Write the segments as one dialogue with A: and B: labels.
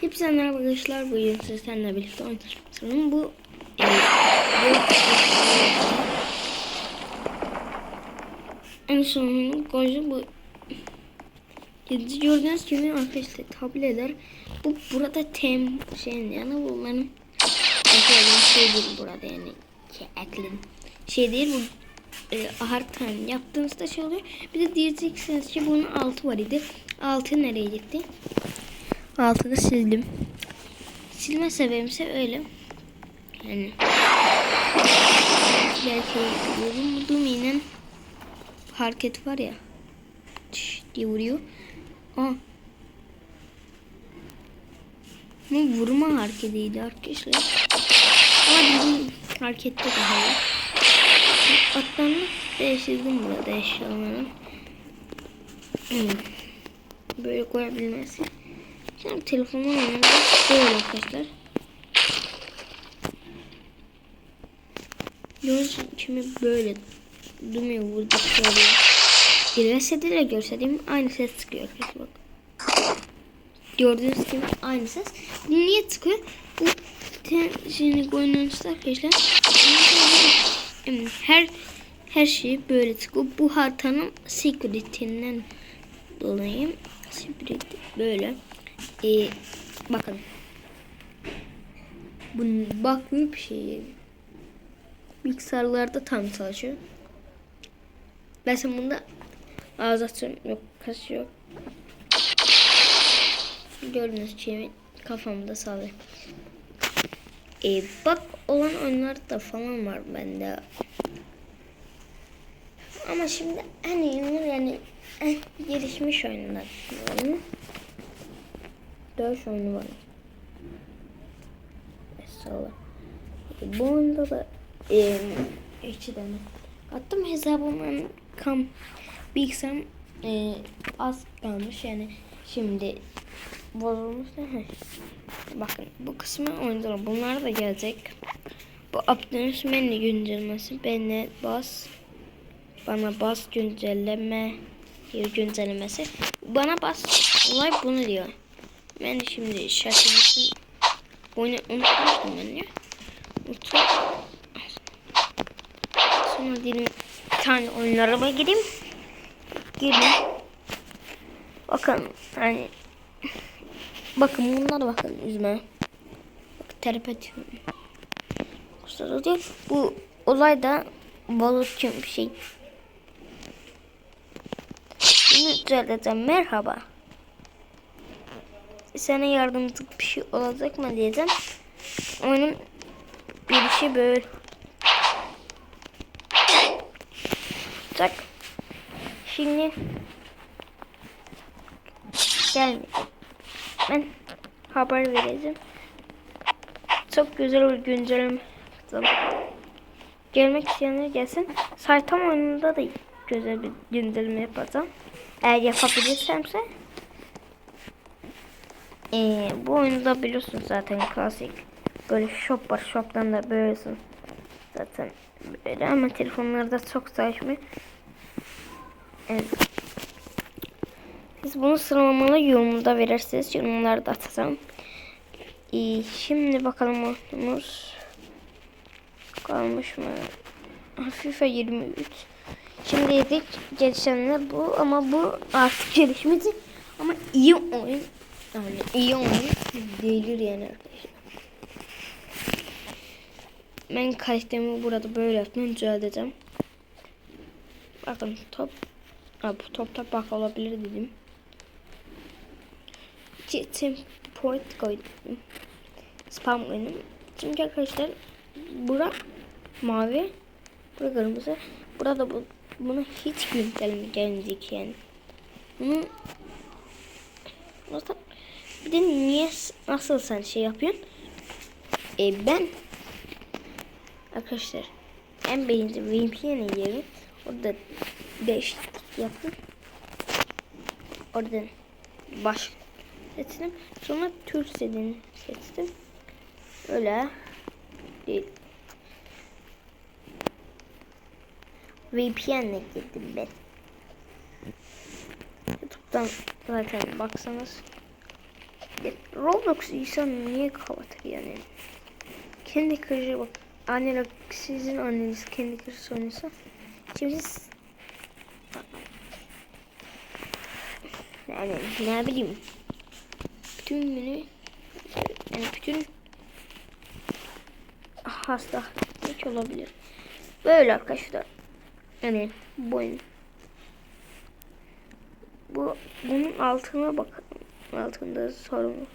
A: Hepsi merhaba arkadaşlar. Bugün sizlerle birlikte oynayacağım. Bu e, bu- en son koyduğum bu Yıldız gördüğünüz gibi arkadaşlar tableler bu burada tem şey yani bunların ekledim şey değil burada yani şey ekledim şey değil bu e, harita yaptığınızda şey oluyor bir de diyeceksiniz ki bunun altı var idi altı nereye gitti altını sildim silme sebebim ise öyle yani belki yorulmadığım inen hareket var ya Çş diye vuruyor. Aa. Bu vurma hareketiydi arkadaşlar. Ama bizim harekette daha iyi. Atlarını değiştirdim burada eşyalarını. Hmm. Böyle koyabilmesi. Şimdi telefonun oynamak böyle arkadaşlar. Göz kimi böyle dumya vurdukça oluyor. Reseti de göstereyim. Aynı ses çıkıyor arkadaşlar bak. Gördüğünüz gibi aynı ses. Niye çıkıyor? Bu şimdi oyununuzda arkadaşlar her her şey böyle çıkıyor. Bu haritanın secret'inden dolayı secret böyle. Ee, bakın. Bu bakmıyor bir şey. Bilgisayarlarda tam çalışıyor. Sen bunda ağız açıyorum. Yok kaş yok. Gördüğünüz gibi kafamda sağlıyor. Ee, bak olan oyunlar da falan var bende. Ama şimdi en iyiler yani en gelişmiş oyunlar. Yani. Dövüş oyunu var. Mesela. Bu oyunda da e, iki tane. Attım hesabımın kam bilgisayarım e, az kalmış yani şimdi bozulmuş bakın bu kısmı oyuncular bunlar da gelecek bu Optimus menü güncellemesi beni bas bana bas güncelleme güncellemesi bana bas olay bunu diyor ben şimdi şaşırmıştım oyunu unutmuştum ben ya unutup sonra dedim bir tane oyunlara gireyim girdim. Bakın hani bakın bunlar bakın yüzme. Bak terapeti. Kusura diyor. Bu olayda balıkçı bir şey. Düzelteceğim. Merhaba. Sana yardımcı bir şey olacak mı diyeceğim. Onun bir şey böyle. Tak. Şimdi gelmedi. Ben haber vereceğim. Çok güzel bir güncelleme. Gelmek isteyenler gelsin. Saytam oyununda da güzel bir güncelleme yapacağım. Eğer yapabilirsemse. Ee, bu oyunda biliyorsun zaten klasik. Böyle shop var. Shop'tan da böylesin. Zaten böyle ama telefonlarda çok saçma. Evet. Siz bunu sıralamalı yorumda verirsiniz. Yorumlarda atacağım. Ee, şimdi bakalım oyunumuz kalmış mı? FIFA 23. Şimdi dedik gelişenler bu ama bu artık gelişmedi. Ama iyi oyun. Yani iyi oyun değildir yani arkadaşlar. Ben karakterimi burada böyle yaptım. Düzelteceğim. Bakın top. Ha, bu topta bak olabilir dedim. Tim point koydum. Spam koydum. Çünkü arkadaşlar bura mavi. Bura kırmızı. Burada bu buna hiç güncelleme gelmeyecek yani. Bunu? Bir de niye nasıl sen şey yapıyorsun? E ben arkadaşlar en beğendiğim VPN yeri orada değişiklik yaptım. Oradan baş seçtim. Sonra Türk istediğini seçtim. Öyle değil. VPN'le gittim ben. YouTube'dan zaten baksanız Ya, Roblox insan niye kapatır yani? Kendi kırıcı bak. Anneler sizin anneniz kendi kırıcı oynasa. Şimdi siz... Yani ne bileyim. Bütün günü yani bütün hasta hiç olabilir. Böyle arkadaşlar. Yani bu oyun. Bu bunun altına bakın. Altında sorun yok.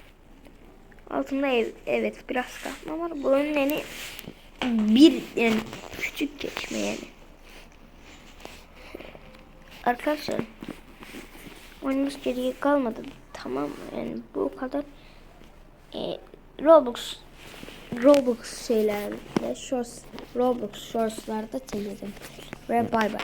A: Altında ev, evet biraz tahma var. Bu oyunun yani bir yani küçük geçme yani. Arkadaşlar oyunumuz geriye kalmadı. Tamam? Yani bu kadar e, Roblox Roblox şeylerde Shorts Roblox Shorts'larda çekelim. Ve bay bay.